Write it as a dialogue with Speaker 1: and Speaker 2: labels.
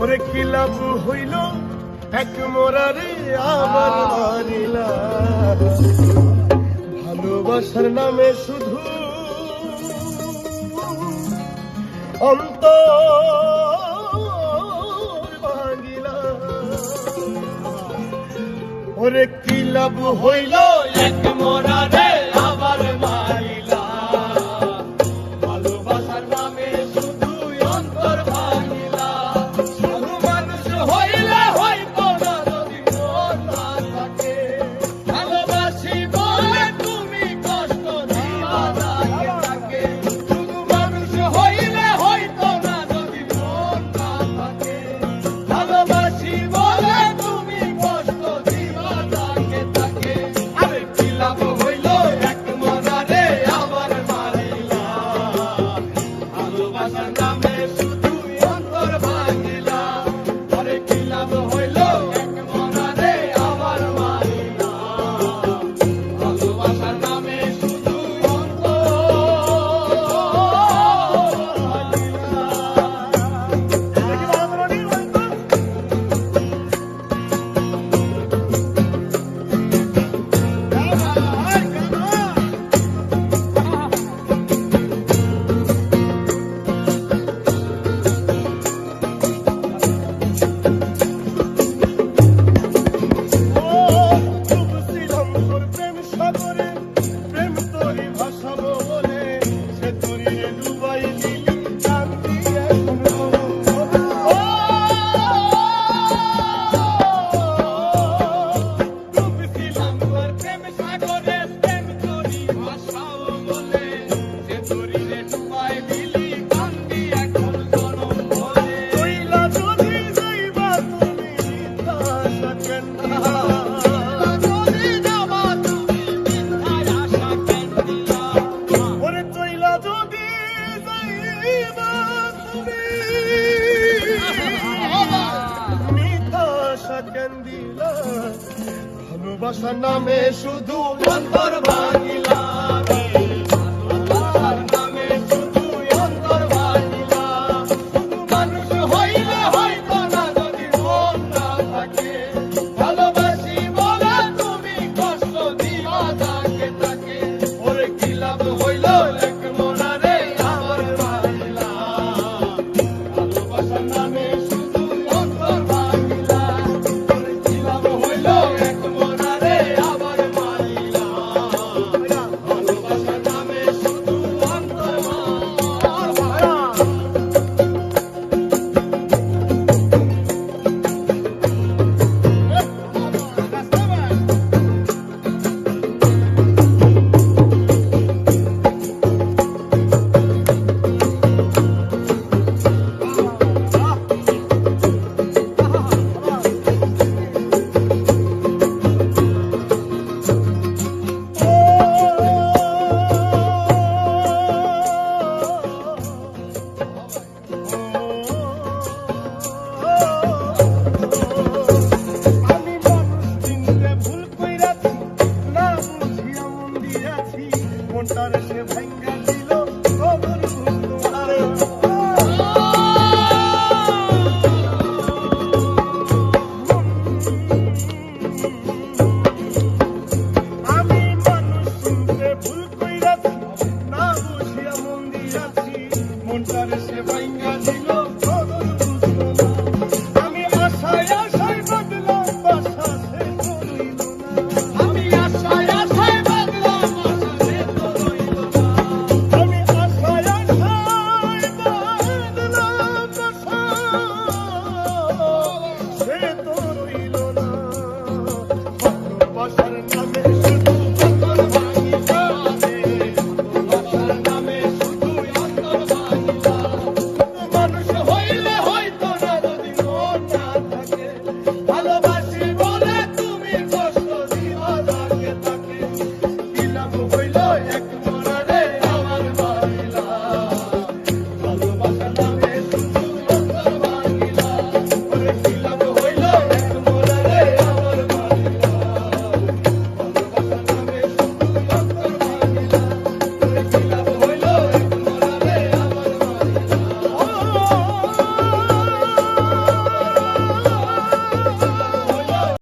Speaker 1: ওরে কি লাভ হইল? এক মোরারে আবার মারিলা। ভালোবাসার নামে শুধু অন্ত ভাঙিলা। ওরে কি লাভ হইল? এক ভালোবাসা নামে শুধু অন্তর ভাঙিল মনটার সে ভাঙ্গা দিল কবর Thank you. salvation.